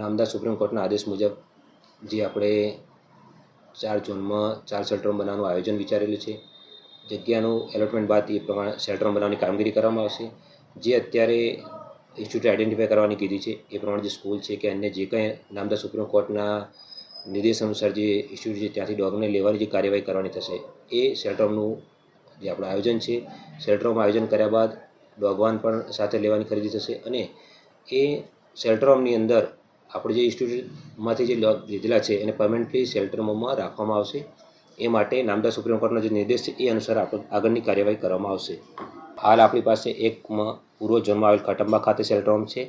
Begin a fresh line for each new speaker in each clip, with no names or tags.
નામદાર સુપ્રીમ કોર્ટના આદેશ મુજબ જે આપણે ચાર ઝોનમાં ચાર શેલ્ટર બનાવવાનું આયોજન વિચારેલું છે. જગ્યાનું એલોટમેન્ટ બાદ એ પ્રમાણે શેલ્ટર બનાવવાની કામગીરી કરવામાં આવશે. જે અત્યારે ઇન્સ્ટિટ્યૂટ આઈડેન્ટિફાય કરવાની કીધી છે. એ પ્રમાણે જે સ્કૂલ છે કે અન્ય જે કંઈ નામદાર સુપ્રીમ કોર્ટના નિર્દેશ અનુસાર જે ઇન્સ્ટિટ્યૂટ છે ત્યાંથી ડોગને લેવાની જે કાર્યવાહી કરવાની થશે, એ શેલ્ટરનું જે આપણું આયોજન છે. શેલ્ટરોમાં આયોજન કર્યા બાદ ડોગવાન પણ સાથે લેવાની ખરીદી થશે અને એ શેલ્ટરોમની અંદર આપણે જે ઇન્સ્ટિટ્યૂટમાંથી જે લોક લીધેલા છે એને પરમેનન્ટલી શેલ્ટરોમાં રાખવામાં આવશે. એ માટે નામદાર સુપ્રીમ કોર્ટનો જે નિર્દેશ છે એ અનુસાર આપણે આગળની કાર્યવાહી કરવામાં આવશે. હાલ આપણી પાસે એકમાં પૂર્વ ઝોનમાં આવેલ ખટંબા ખાતે શેલ્ટર હોમ છે.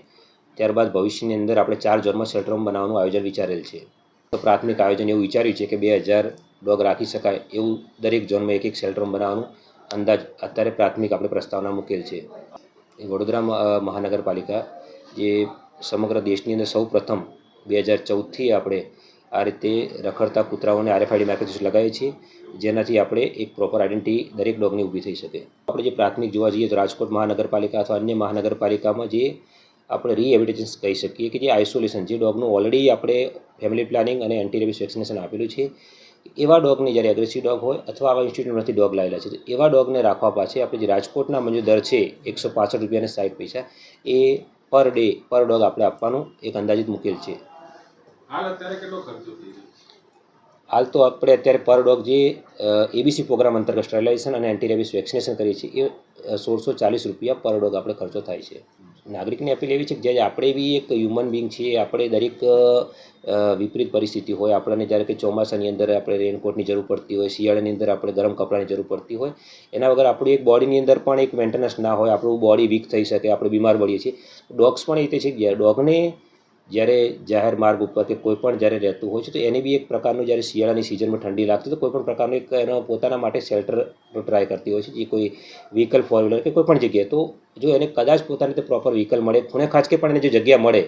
ત્યારબાદ ભવિષ્યની અંદર આપણે ચાર ઝોનમાં શેલ્ટર હોમ બનાવવાનું આયોજન વિચારેલ છે. તો પ્રાથમિક આયોજન એવું વિચાર્યું છે કે બે હજાર ડોગ રાખી શકાય એવું દરેક ઝોનમાં એક એક શેલ્ટર હોમ બનાવવાનું અંદાજ અત્યારે પ્રાથમિક આપણે પ્રસ્તાવના મૂકેલ છે. વડોદરા મહાનગરપાલિકા જે સમગ્ર દેશની અંદર સૌ પ્રથમ બે હજાર ચૌદથી આપણે આ રીતે રખડતા કૂતરાઓને આરએફઆઈડી માર્કેટ લગાવીએ છીએ, જેનાથી આપણે એક પ્રોપર આઇડેન્ટિટી દરેક ડોગની ઊભી થઈ શકે. આપણે જે પ્રાથમિક જોવા જઈએ તો રાજકોટ મહાનગરપાલિકા અથવા અન્ય મહાનગરપાલિકામાં જે આપણે રીએવિડન્સ કહી શકીએ કે જે આઇસોલેશન જે ડોગનું ઓલરેડી આપણે ફેમિલી પ્લાનિંગ અને એન્ટી રેબિસ વેક્સિનેશન આપેલું છે, એવા ડોગને જ્યારે એગ્રેસિવ ડોગ હોય અથવા આવા ઇન્સ્ટિટ્યૂટમાંથી ડોગ લાવેલા છે, તો એવા ડોગને રાખવા પાછળ આપણે જે રાજકોટના મંજૂર દર છે, એકસો પાસઠ રૂપિયાને સાઠ પૈસા, એ પર ડે પર ડોગ આપણે આપવાનું એક અંદાજિત મૂકેલ છે.
હાલ
તો આપણે અત્યારે પર ડોગ જે એબીસી પ્રોગ્રામ અંતર્ગત સ્ટરલાઇઝેશન અને એન્ટી રેબિસ વેક્સિનેશન કરીએ છીએ એ સોળસો ચાલીસ રૂપિયા પર ડોગ આપણે ખર્ચો થાય છે. નાગરિકની અપીલ એવી છે કે જ્યારે આપણે બી એક હ્યુમન બિંગ છીએ, આપણે દરેક વિપરીત પરિસ્થિતિ હોય, આપણને જ્યારે કે ચોમાસાની અંદર આપણે રેનકોટની જરૂર પડતી હોય, શિયાળાની અંદર આપણે ગરમ કપડાની જરૂર પડતી હોય, એના વગર આપણી એક બોડીની અંદર પણ એક મેન્ટેનન્સ ના હોય, આપણું બોડી વીક થઈ શકે, આપણે બીમાર પડીએ છીએ. ડોગ્સ પણ એ રીતે છે કે ડોગને જ્યારે જાહેર માર્ગ ઉપર કે કોઈ પણ જ્યારે રહેતું હોય છે, તો એને બી એક પ્રકારનું જ્યારે શિયાળાની સિઝનમાં ઠંડી લાગતી તો કોઈ પણ પ્રકારનું એક એનો પોતાના માટે શેલ્ટર ટ્રાય કરતી હોય છે, જે કોઈ વ્હીકલ ફોર વ્હીલર કે કોઈ પણ જગ્યાએ. તો જો એને કદાચ પોતાની રીતે પ્રોપર વ્હીકલ મળે ખૂણે ખાસ પણ એને જો જગ્યા મળે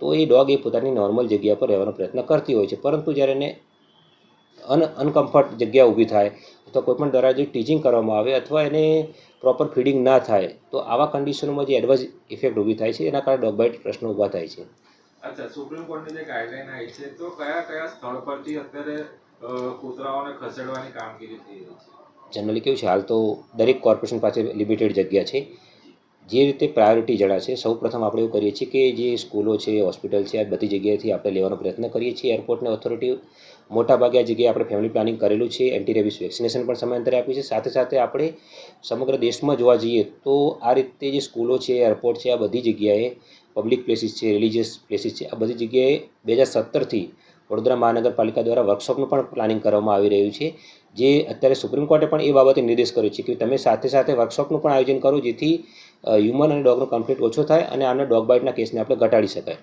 તો એ ડોગ એ પોતાની નોર્મલ જગ્યા પર રહેવાનો પ્રયત્ન કરતી હોય છે. પરંતુ જ્યારે એને અન અનકમ્ફર્ટ જગ્યા ઊભી થાય અથવા કોઈપણ દરાજે દ્વારા જે ટીચિંગ કરવામાં આવે અથવા એને પ્રોપર ફીડિંગ ના થાય તો આવા કન્ડિશનોમાં જે એડવાઇઝ ઇફેક્ટ ઊભી થાય છે એના કારણે ડોગ બાઇટ પ્રશ્નો ઊભા થાય છે.
અચ્છા સુપ્રીમ કોર્ટની જે ગાઈડલાઈન આવી છે તો કયા કયા સ્થળ પરથી અત્યારે કૂતરાઓને ખસેડવાની કામગીરી થઈ રહી છે?
જનરલી કેવું છે હાલ તો દરેક કોર્પોરેશન પાસે લિમિટેડ જગ્યા છે. જે રીતે પ્રાયોરિટી જણાશે સૌ પ્રથમ આપણે એવું કરીએ છીએ કે જે સ્કૂલો છે હોસ્પિટલ છે, આ બધી જગ્યાએથી આપણે લેવાનો પ્રયત્ન કરીએ છીએ. એરપોર્ટને ઓથોરિટી મોટાભાગે આ જગ્યાએ આપણે ફેમિલી પ્લાનિંગ કરેલું છે એન્ટી રેબિસ વેક્સિનેશન પણ સમયાંતરે આપ્યું છે. સાથે સાથે આપણે સમગ્ર દેશમાં જોવા જઈએ તો આ રીતે જે સ્કૂલો છે એરપોર્ટ છે, આ બધી જગ્યાએ પબ્લિક પ્લેસીસ છે રિલિજિયસ પ્લેસીસ છે, આ બધી જગ્યાએ બે હજાર સત્તરથી વડોદરા મહાનગરપાલિકા દ્વારા વર્કશોપનું પણ પ્લાનિંગ કરવામાં આવી રહ્યું છે. જે અત્યારે સુપ્રીમ કોર્ટે પણ એ બાબતે નિર્દેશ કર્યો છે કે તમે સાથે સાથે વર્કશોપનું પણ આયોજન કરો, જેથી હ્યુમન અને ડોગનો કન્ફ્લિક્ટ ઓછો થાય અને આના ડોગ બાઇટના કેસને આપણે ઘટાડી શકાય.